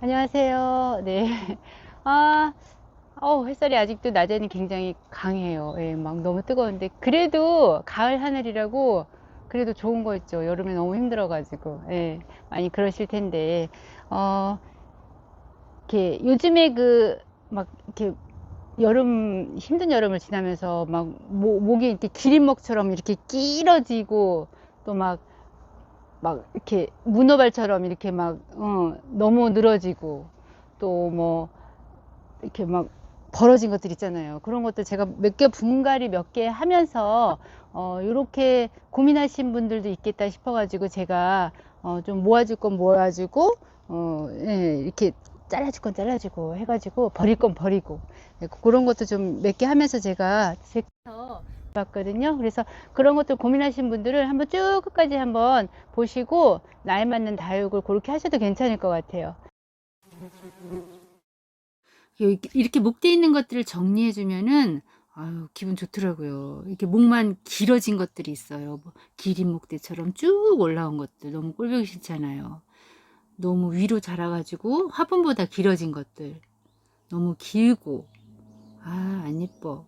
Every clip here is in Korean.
안녕하세요. 네. 아, 어, 햇살이 아직도 낮에는 굉장히 강해요. 예, 막 너무 뜨거운데. 그래도 가을 하늘이라고 그래도 좋은 거 있죠. 여름에 너무 힘들어가지고. 예, 많이 그러실 텐데. 어, 이렇게 요즘에 그, 막 이렇게 여름, 힘든 여름을 지나면서 막 목, 목이 이렇게 기린목처럼 이렇게 길어지고 또 막 막 이렇게 문어발처럼 이렇게 막 어, 너무 늘어지고 또 뭐 이렇게 막 벌어진 것들 있잖아요. 그런 것들 제가 몇 개 분갈이 몇 개 하면서 어, 이렇게 고민하신 분들도 있겠다 싶어가지고 제가 어, 좀 모아줄 건 모아주고 어, 예, 이렇게 잘라줄 건 잘라주고 해가지고 버릴 건 버리고 예, 그런 것도 좀 몇 개 하면서 제가 제가 봤거든요. 그래서 그런 것들 고민하신 분들은 한번 쭉 끝까지 한번 보시고 나에 맞는 다육을 그렇게 하셔도 괜찮을 것 같아요. 이렇게 목대 있는 것들을 정리해 주면은 아유 기분 좋더라고요. 이렇게 목만 길어진 것들이 있어요. 뭐 기린 목대처럼 쭉 올라온 것들 너무 꼴보기 싫잖아요. 너무 위로 자라가지고 화분보다 길어진 것들 너무 길고 아 안 예뻐.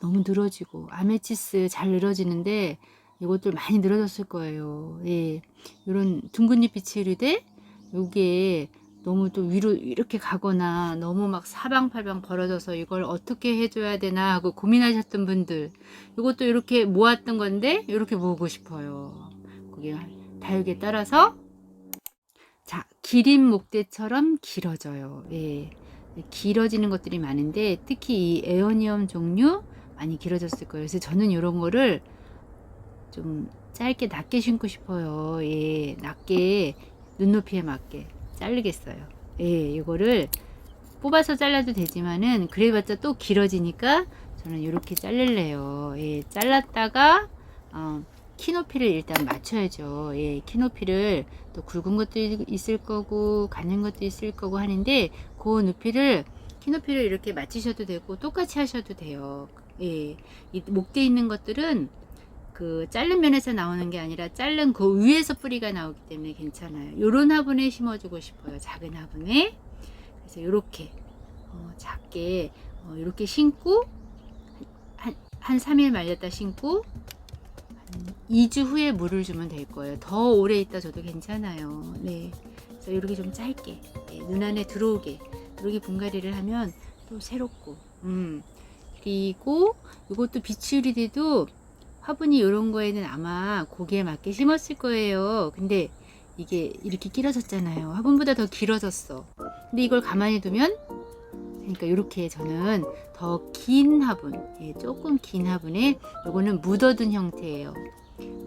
너무 늘어지고 아메치스 잘 늘어지는데 이것들 많이 늘어졌을 거예요. 예, 이런 둥근 잎이 치유리대 요게 너무 또 위로 이렇게 가거나 너무 막 사방팔방 벌어져서 이걸 어떻게 해줘야 되나 하고 고민하셨던 분들 이것도 이렇게 모았던 건데 이렇게 모으고 싶어요. 그게 다육에 따라서 자 기린 목대처럼 길어져요. 예. 길어지는 것들이 많은데 특히 이 에어니엄 종류 많이 길어졌을 거예요. 그래서 저는 이런 거를 좀 짧게 낮게 신고 싶어요. 예, 낮게 눈높이에 맞게 자르겠어요. 예, 이거를 뽑아서 잘라도 되지만은 그래봤자 또 길어지니까 저는 이렇게 자를래요. 예, 잘랐다가 어, 키 높이를 일단 맞춰야죠. 예, 키 높이를 또 굵은 것도 있을 거고 가는 것도 있을 거고 하는데 그 높이를 키 높이를 이렇게 맞추셔도 되고 똑같이 하셔도 돼요. 예, 이 목대 있는 것들은 그 자른 면에서 나오는 게 아니라 자른 그 위에서 뿌리가 나오기 때문에 괜찮아요. 요런 화분에 심어주고 싶어요. 작은 화분에. 그래서 요렇게 어, 작게 어, 요렇게 심고 한, 한 3일 말렸다 심고 한 2주 후에 물을 주면 될 거예요. 더 오래 있다 줘도 괜찮아요. 네. 그래서 이렇게 좀 짧게 네, 눈 안에 들어오게 이렇게 분갈이를 하면 또 새롭고 음. 그리고 이것도 비추리대도 화분이 이런 거에는 아마 고기에 맞게 심었을 거예요. 근데 이게 이렇게 길어졌잖아요. 화분보다 더 길어졌어. 근데 이걸 가만히 두면 그러니까 이렇게 저는 더 긴 화분, 예, 조금 긴 화분에 요거는 묻어둔 형태예요.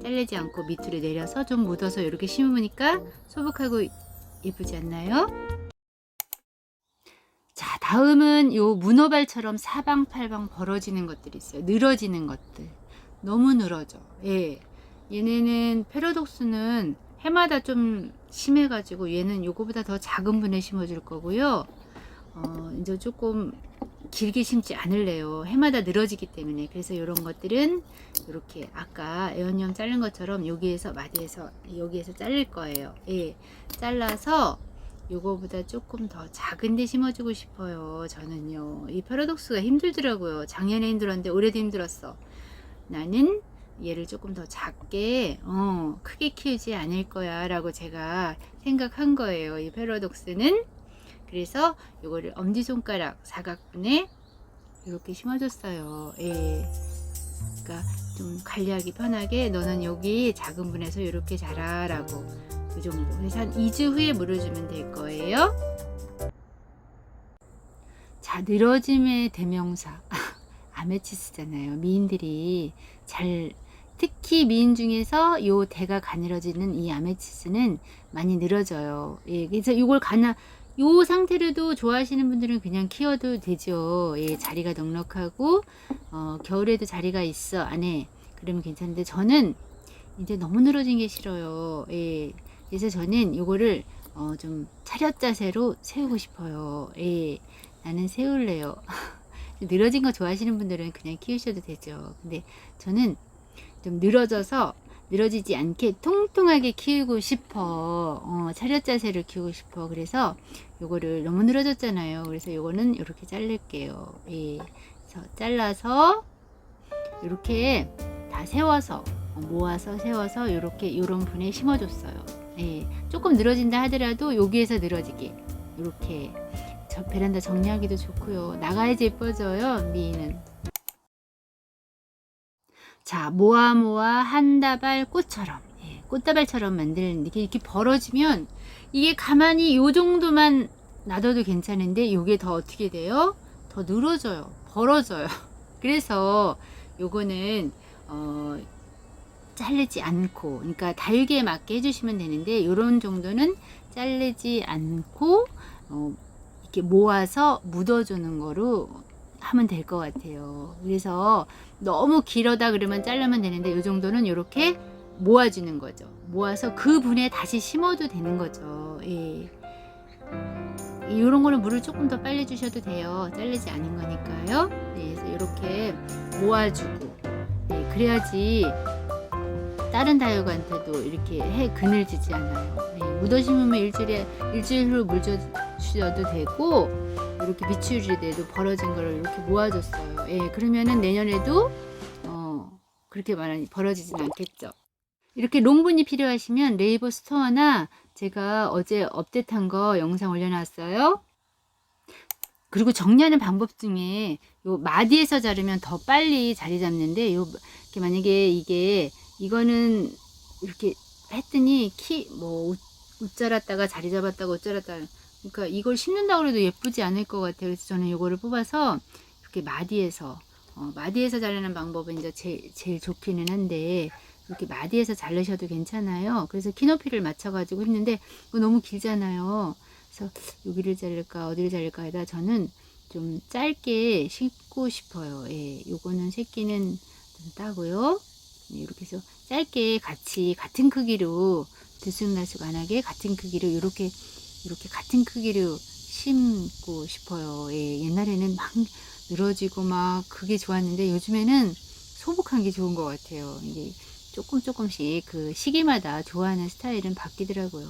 잘리지 않고 밑으로 내려서 좀 묻어서 이렇게 심으니까 소복하고 예쁘지 않나요? 자, 다음은 요 문어발처럼 사방팔방 벌어지는 것들이 있어요. 늘어지는 것들. 너무 늘어져. 예. 얘네는 페로독스는 해마다 좀 심해가지고 얘는 요거보다 더 작은 분에 심어줄 거고요. 어, 이제 조금 길게 심지 않을래요. 해마다 늘어지기 때문에. 그래서 이런 것들은 이렇게 아까 에어니엄 자른 것처럼 여기에서 마디에서 여기에서 자를 거예요. 예. 잘라서 요거보다 조금 더 작은 데 심어주고 싶어요. 저는요. 이 파라독스가 힘들더라고요. 작년에 힘들었는데 올해도 힘들었어. 나는 얘를 조금 더 작게 어, 크게 키우지 않을 거야 라고 제가 생각한 거예요 이 패러독스는 그래서 이거를 엄지손가락 사각분에 이렇게 심어줬어요 예. 그러니까 좀 관리하기 편하게 너는 여기 작은 분에서 이렇게 자라 라고 그 정도 그래서 한 2주 후에 물어주면 될 거예요 자 늘어짐의 대명사 아메치스잖아요. 미인들이 잘 특히 미인 중에서 요 대가 가늘어지는 이 아메치스는 많이 늘어져요. 예, 그래서 이걸 가나 요 상태로도 좋아하시는 분들은 그냥 키워도 되죠. 예, 자리가 넉넉하고 어, 겨울에도 자리가 있어 안에 그러면 괜찮은데 저는 이제 너무 늘어진 게 싫어요. 예, 그래서 저는 요거를 어, 좀 차렷 자세로 세우고 싶어요. 예, 나는 세울래요. 늘어진 거 좋아하시는 분들은 그냥 키우셔도 되죠. 근데 저는 좀 늘어져서 늘어지지 않게 통통하게 키우고 싶어. 어, 차렷 자세를 키우고 싶어. 그래서 요거를 너무 늘어졌잖아요. 그래서 요거는 이렇게 자를게요. 예. 그래서 잘라서 이렇게 다 세워서 어, 모아서 세워서 이렇게 요런 분에 심어줬어요. 예. 조금 늘어진다 하더라도 여기에서 늘어지게 이렇게 저 베란다 정리하기도 좋고요. 나가야지 예뻐져요. 미는. 자, 모아 모아 한 다발 꽃처럼, 예, 꽃다발처럼 만드는 이렇게 이렇게 벌어지면 이게 가만히 요 정도만 놔둬도 괜찮은데 이게 더 어떻게 돼요? 더 늘어져요. 벌어져요. 그래서 요거는 어 자르지 않고 그러니까 달기에 맞게 해주시면 되는데 요런 정도는 자르지 않고 어, 이렇게 모아서 묻어주는 거로 하면 될 것 같아요. 그래서 너무 길어다 그러면 자르면 되는데 요 정도는 이렇게 모아주는 거죠. 모아서 그 분에 다시 심어도 되는 거죠. 예. 이런 거는 물을 조금 더 빨리 주셔도 돼요. 자르지 않은 거니까요. 네, 그래서 이렇게 모아주고 네, 그래야지 다른 다육한테도 이렇게 해 그늘지지 않아요. 네, 묻어 심으면 일주일에 일주일 후물 주셔도 되고 이렇게 미추리 때도 벌어진 거를 이렇게 모아줬어요. 예, 그러면은 내년에도 어, 그렇게 많이 벌어지진 않겠죠. 이렇게 롱분이 필요하시면 네이버 스토어나 제가 어제 업데이트한 거 영상 올려놨어요. 그리고 정리하는 방법 중에 요 마디에서 자르면 더 빨리 자리 잡는데 요 이렇게 만약에 이게 이거는 이렇게 했더니 키뭐옷 자랐다가 자리 잡았다가 옷 자랐다가 그러니까 이걸 심는다고 해도 예쁘지 않을 것 같아요. 그래서 저는 이거를 뽑아서 이렇게 마디에서 어, 마디에서 자르는 방법은 이제 제일, 제일 좋기는 한데 이렇게 마디에서 자르셔도 괜찮아요. 그래서 키 높이를 맞춰가지고 했는데 이거 너무 길잖아요. 그래서 여기를 자를까 어디를 자를까 하다 저는 좀 짧게 심고 싶어요. 예, 요거는 새끼는 좀 따고요. 네, 이렇게 해서 짧게 같이 같은 크기로 들쑥날쑥 안 하게 같은 크기로 이렇게 이렇게 같은 크기로 심고 싶어요. 예, 옛날에는 막 늘어지고 막 그게 좋았는데 요즘에는 소복한 게 좋은 것 같아요. 이게 조금 조금씩 그 시기마다 좋아하는 스타일은 바뀌더라고요.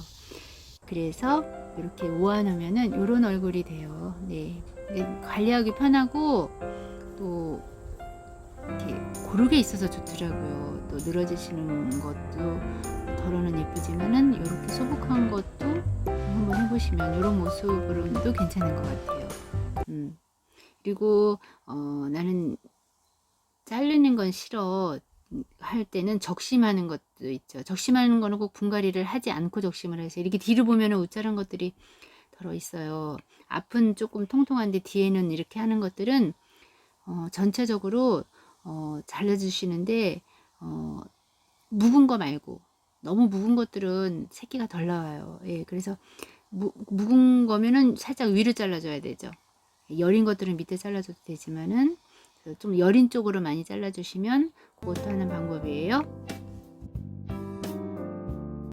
그래서 이렇게 모아놓으면은 이런 얼굴이 돼요. 네. 관리하기 편하고 또 이렇게 고르게 있어서 좋더라고요. 또 늘어지시는 것도 덜어는 예쁘지만은 이렇게 소복한 것도 한번 해보시면 이런 모습으로도 괜찮은 것 같아요. 음. 그리고 어, 나는 자르는 건 싫어 할 때는 적심하는 것도 있죠. 적심하는 거는 꼭 분갈이를 하지 않고 적심을 해서 이렇게 뒤로 보면은 우짜란 것들이 덜어 있어요. 앞은 조금 통통한데 뒤에는 이렇게 하는 것들은 어, 전체적으로 어, 잘라주시는데 어, 묵은 거 말고 너무 묵은 것들은 새끼가 덜 나와요. 예, 그래서 무, 묵은 거면은 살짝 위로 잘라줘야 되죠. 여린 것들은 밑에 잘라줘도 되지만은 좀 여린 쪽으로 많이 잘라주시면 그것도 하는 방법이에요.